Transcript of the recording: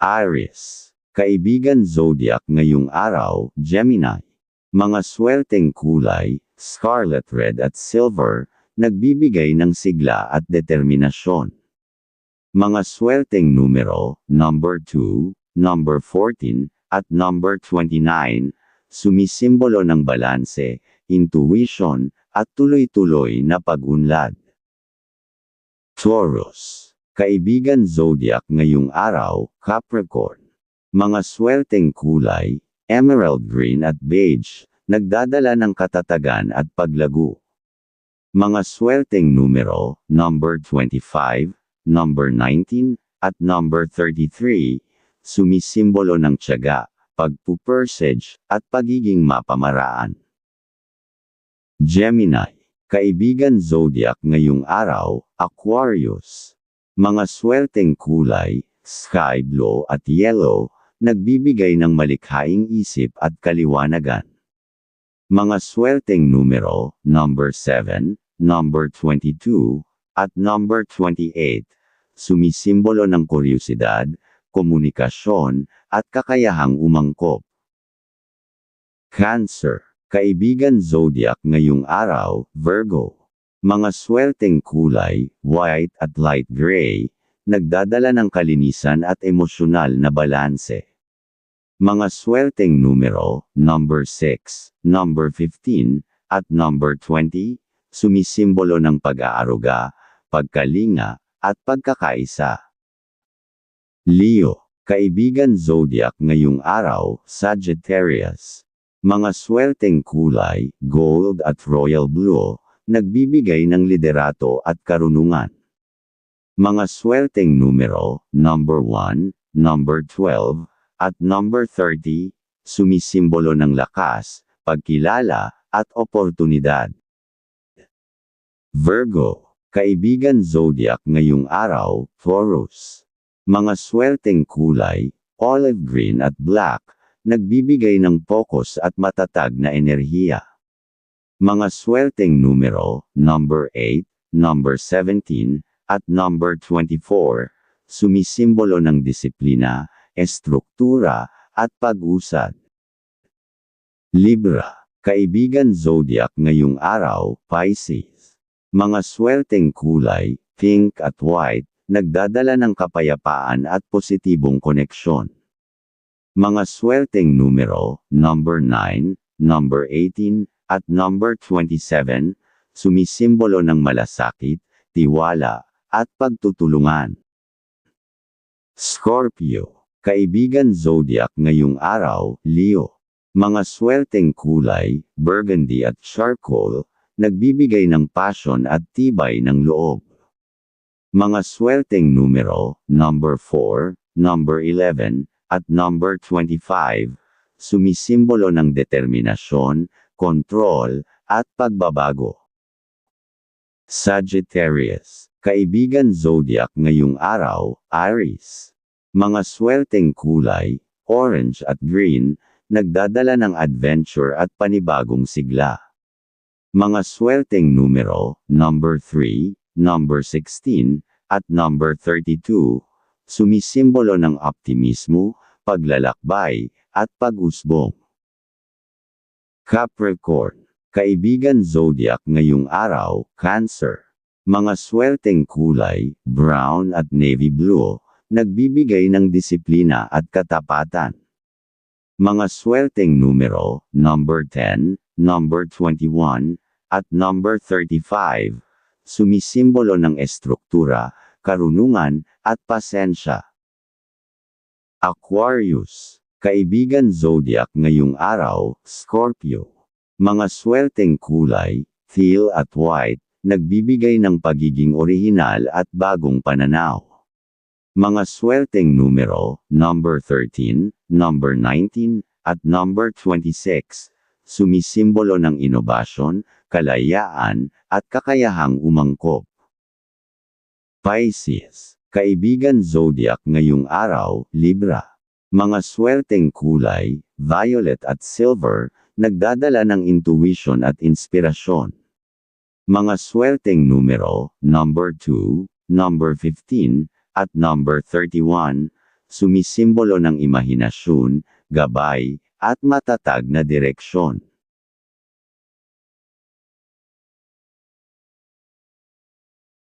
Aries. Kaibigan zodiac ngayong araw, Gemini. Mga swerteng kulay, scarlet red at silver, nagbibigay ng sigla at determinasyon. Mga swerteng numero, number 2, number 14, at number 29, sumisimbolo ng balanse, intuition, at tuloy-tuloy na pag-unlad. Taurus. Kaibigan zodiac ngayong araw, Capricorn. Mga swerteng kulay, emerald green at beige, nagdadala ng katatagan at paglago. Mga swerteng numero, number 25, number 19, at number 33, sumisimbolo ng tiyaga, pagpupursage, at pagiging mapamaraan. Gemini. Kaibigan zodiac ngayong araw, Aquarius. Mga swerteng kulay, sky blue at yellow, nagbibigay ng malikhaing isip at kaliwanagan. Mga swerteng numero, number 7, number 22, at number 28, sumisimbolo ng kuryosidad, komunikasyon, at kakayahang umangkop. Cancer. Kaibigan zodiac ngayong araw, Virgo. Mga swerteng kulay, white at light gray, nagdadala ng kalinisan at emosyonal na balanse. Mga swerteng numero, number 6, number 15, at number 20, sumisimbolo ng pag-aaruga, pagkalinga, at pagkakaisa. Leo, kaibigan zodiac ngayong araw, Sagittarius. Mga swerteng kulay, gold at royal blue, nagbibigay ng liderato at karunungan. Mga swerteng numero, number 1, number 12, at number 30, sumisimbolo ng lakas, pagkilala, at oportunidad. Virgo, kaibigan zodiac ngayong araw, Taurus. Mga swerteng kulay, olive green at black, nagbibigay ng focus at matatag na enerhiya. Mga swerteng numero, number 8, number 17, at number 24, sumisimbolo ng disiplina, estruktura, at pag-usad. Libra, kaibigan zodiac ngayong araw, Pisces. Mga swerteng kulay, pink at white, nagdadala ng kapayapaan at positibong koneksyon. Mga swerteng numero, number 9, number 18, at number 27, sumisimbolo ng malasakit, tiwala, at pagtutulungan. Scorpio, kaibigan zodiac ngayong araw, Leo. Mga swerteng kulay, burgundy at charcoal, nagbibigay ng passion at tibay ng loob. Mga swerteng numero, number 4, number 11, at number 25, sumisimbolo ng determinasyon, kontrol, at pagbabago. Sagittarius, kaibigan zodiac ngayong araw, Aries. Mga swerteng kulay, orange at green, nagdadala ng adventure at panibagong sigla. Mga swerteng numero, number 3, number 16, at number 32, sumisimbolo ng optimismo, paglalakbay, at pag-usbong. Capricorn, kaibigan zodiac ngayong araw, Cancer. Mga swerteng kulay, brown at navy blue, nagbibigay ng disiplina at katapatan. Mga swerteng numero, number 10, number 21, at number 35, sumisimbolo ng estruktura, karunungan, at pasensya. Aquarius, kaibigan zodiac ngayong araw, Scorpio. Mga swerteng kulay, teal at white, nagbibigay ng pagiging orihinal at bagong pananaw. Mga swerteng numero, number 13, number 19, at number 26, sumisimbolo ng inobasyon, kalayaan, at kakayahang umangkop. Pisces, kaibigan zodiac ngayong araw, Libra. Mga swerteng kulay, violet at silver, nagdadala ng intuition at inspirasyon. Mga swerteng numero, number 2, number 15, at number 31, sumisimbolo ng imahinasyon, gabay, at matatag na direksyon.